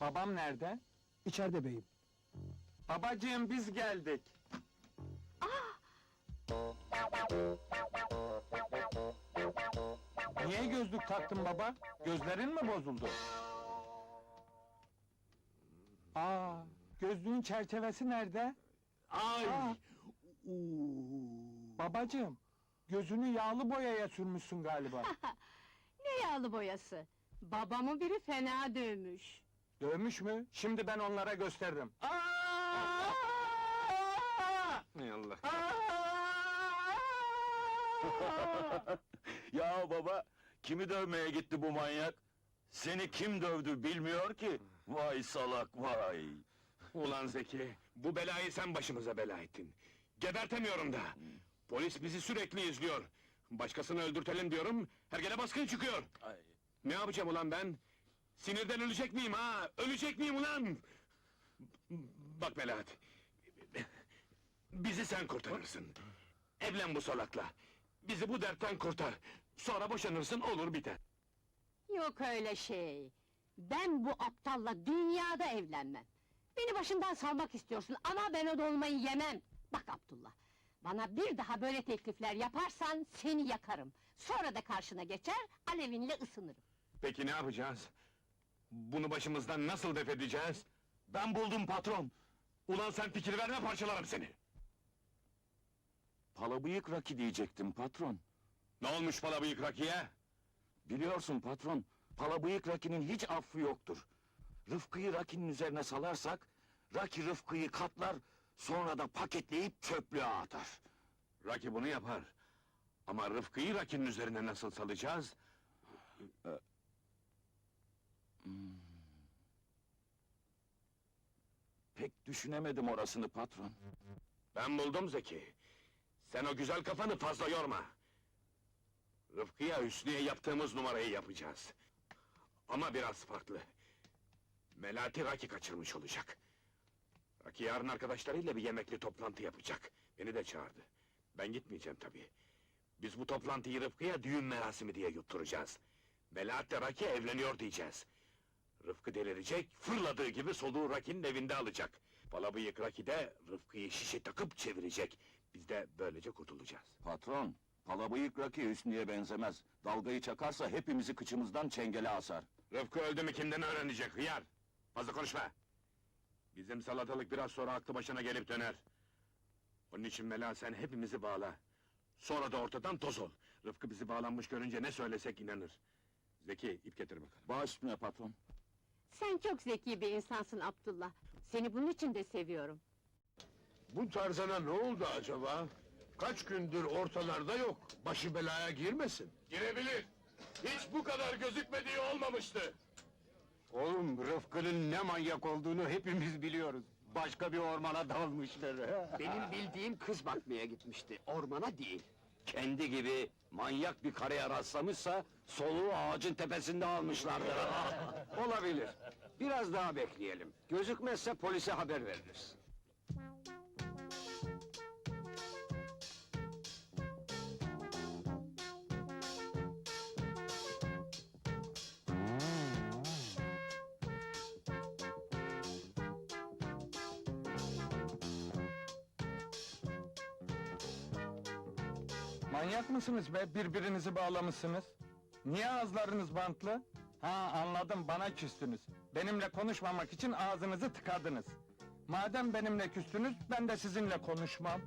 Babam nerede? İçeride beyim. Babacığım biz geldik. Niye gözlük taktın baba? Gözlerin mi bozuldu? Aa, gözlüğün çerçevesi nerede? Ay! Aa. Babacığım, gözünü yağlı boyaya sürmüşsün galiba. Ne yağlı boyası? Babamı biri fena dövmüş. Dövmüş mü? Şimdi ben onlara gösteririm. Hay Allah! Ya baba, kimi dövmeye gitti bu manyak? Seni kim dövdü bilmiyor ki. Vay salak vay. Ulan Zeki, bu belayı sen başımıza bela ettin. Gebertemiyorum da. Polis bizi sürekli izliyor. Başkasını öldürtelim diyorum, her gele baskın çıkıyor. Ay. Ne yapacağım ulan ben? Sinirden ölecek miyim ha? Ölecek miyim ulan? Bak Melahat, bizi sen kurtarırsın. Evlen bu salakla. Bizi bu dertten kurtar. Sonra boşanırsın, olur biter. Yok öyle şey. Ben bu aptalla dünyada evlenmem. Beni başımdan salmak istiyorsun ama ben o dolmayı yemem. Bak Abdullah, bana bir daha böyle teklifler yaparsan seni yakarım. Sonra da karşına geçer, alevinle ısınırım. Peki ne yapacağız? Bunu başımızdan nasıl def edeceğiz? Ben buldum patron. Ulan sen fikir verme parçalarım seni! Palabıyık Raki diyecektim patron. Ne olmuş pala bıyık Rakiye? Biliyorsun patron, Palabıyık Raki'nin hiç affı yoktur. Rıfkı'yı Raki'nin üzerine salarsak, Raki Rıfkı'yı katlar, sonra da paketleyip çöplüğe atar. Raki bunu yapar. Ama Rıfkı'yı Raki'nin üzerine nasıl salacağız? Pek düşünemedim orasını patron. Ben buldum Zeki. Sen o güzel kafanı fazla yorma. Rıfkı'ya Hüsnü'ye yaptığımız numarayı yapacağız. Ama biraz farklı. Melati Raki kaçırmış olacak. Raki yarın arkadaşlarıyla bir yemekli toplantı yapacak. Beni de çağırdı. Ben gitmeyeceğim tabii. Biz bu toplantıyı Rıfkı'ya düğün merasimi diye yutturacağız. Melahat de Raki evleniyor diyeceğiz. Rıfkı delirecek, fırladığı gibi soluğu Raki'nin evinde alacak. Palabıyık Raki de Rıfkı'yı şişe takıp çevirecek. Biz de böylece kurtulacağız. Patron, Palabıyık Raki Hüsnü'ye benzemez. Dalgayı çakarsa hepimizi kıçımızdan çengele asar. Rıfkı öldü mü kimden öğrenecek hıyar? Fazla konuşma! Bizim salatalık biraz sonra aklı başına gelip döner. Onun için Mela sen hepimizi bağla. Sonra da ortadan toz ol. Rıfkı bizi bağlanmış görünce ne söylesek inanır. Zeki, ip getir bakalım. Baş üstüne patron. Sen çok zeki bir insansın Abdullah. Seni bunun için de seviyorum. Bu Tarzan'a ne oldu acaba? Kaç gündür ortalarda yok. Başı belaya girmesin. Girebilir! Hiç bu kadar gözükmediği olmamıştı! Oğlum Rıfkı'nın ne manyak olduğunu hepimiz biliyoruz. Başka bir ormana dalmıştır. Benim bildiğim kız bakmaya gitmişti, ormana değil. Kendi gibi manyak bir karaya rastlamışsa, soluğu ağacın tepesinde almışlardır. Olabilir. Biraz daha bekleyelim. Gözükmezse polise haber veririz. Manyak mısınız be? Birbirinizi bağlamışsınız. Niye ağızlarınız bantlı? Ha anladım, bana küstünüz. Benimle konuşmamak için ağzınızı tıkadınız. Madem benimle küstünüz, ben de sizinle konuşmam.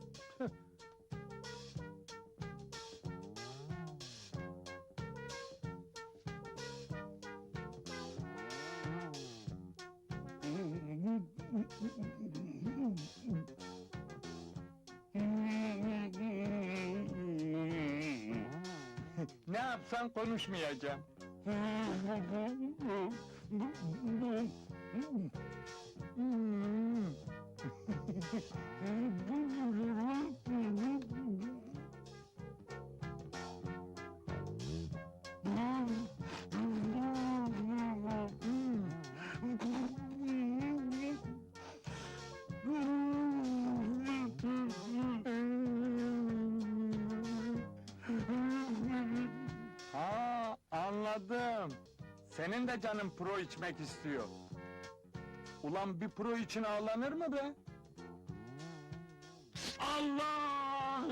Yapsan konuşmayacağım. Senin de canın pro içmek istiyor. Ulan bir pro için ağlanır mı be? Allah!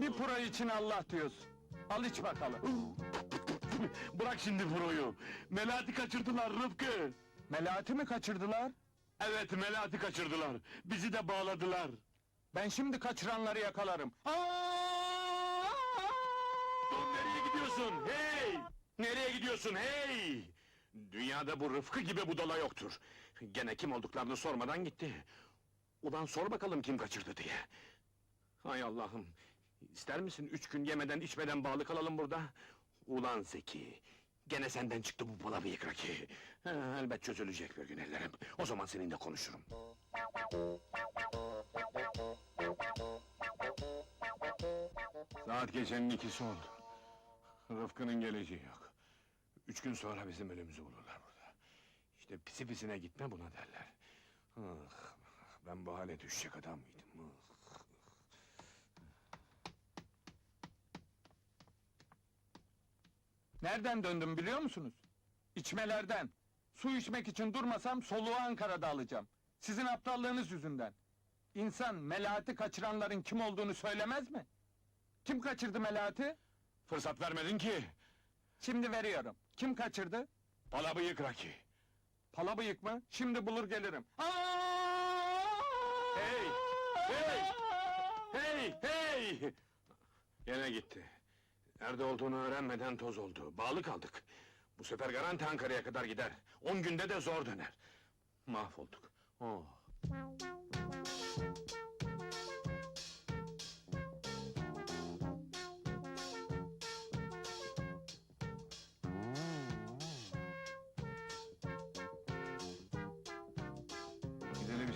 Bir pro için Allah diyorsun. Al iç bakalım. Bırak şimdi Furo'yu. Melati kaçırdılar Rıfkı. Melati mi kaçırdılar? Evet Melati kaçırdılar. Bizi de bağladılar. Ben şimdi kaçıranları yakalarım. Dur nereye gidiyorsun? Hey! Nereye gidiyorsun? Hey! Dünyada bu Rıfkı gibi budala yoktur. Gene kim olduklarını sormadan gitti. Ulan sor bakalım kim kaçırdı diye. Hay Allah'ım! İster misin üç gün yemeden içmeden bağlı kalalım burada? Ulan Zeki! Gene senden çıktı bu bala bıyık Raki. Elbet çözülecek bir gün ellerim. O zaman seninle konuşurum. Saat gecenin ikisi oldu. Rıfkı'nın geleceği yok. Üç gün sonra bizim ölümümüzü bulurlar burada. İşte pisi pisine gitme buna derler. Ah, ben bu hale düşecek adam mıydım? Ah. Nereden döndüm biliyor musunuz? İçmelerden. Su içmek için durmasam soluğu Ankara'da alacağım. Sizin aptallığınız yüzünden. İnsan Melati kaçıranların kim olduğunu söylemez mi? Kim kaçırdı Melati? Fırsat vermedin ki. Şimdi veriyorum. Kim kaçırdı? Bala bıyık Raki. Palabıyık mı? Şimdi bulur gelirim. Hey! Hey! Hey! Hey! Gene gitti. Nerede olduğunu öğrenmeden toz oldu. Bağlı kaldık. Bu sefer garanti Ankara'ya kadar gider. On günde de zor döner. Mahvolduk. Oh.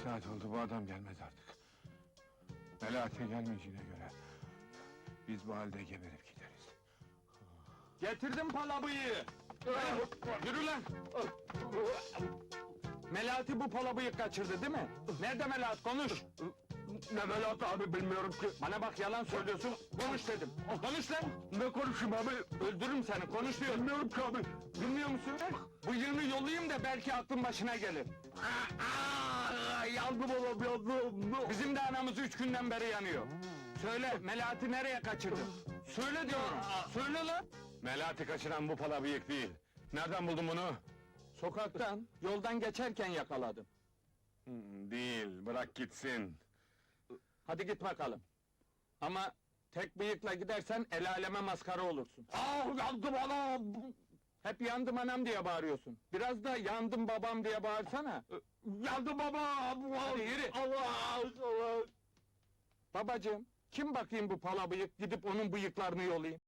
Saat oldu, bu adam gelmez artık. Melati gelmeyeceğine göre... ...biz bu halde geberip gideriz. Getirdim palabıyığı. Yürü lan! Melati bu palabıyık kaçırdı değil mi? Nerede Melat konuş! Ne Melat abi bilmiyorum ki. Bana bak yalan söylüyorsun, konuş dedim. Konuş lan! Ne konuşayım abi? Öldürürüm seni, konuş diyorum. Bilmiyorum ki abi. Bilmiyor musun? Bu yılını yollayayım da belki aklın başına gelir. Yandım oğlum yandım. Bizim de anamız üç günden beri yanıyor. Söyle, Melati nereye kaçırdın? Söyle diyorum, söyle lan! Melati kaçıran bu pala bıyık değil. Nereden buldun bunu? Sokaktan, yoldan geçerken yakaladım. Hmm, değil, bırak gitsin. Hadi git bakalım. Ama tek bıyıkla gidersen el aleme maskara olursun. Ah yandım anam. Hep yandım anam diye bağırıyorsun. Biraz da yandım babam diye bağırsana. Yandım baba. Hadi yürü. Allah Allah. Babacığım, kim bakayım bu pala bıyık, gidip onun bıyıklarını yolayım?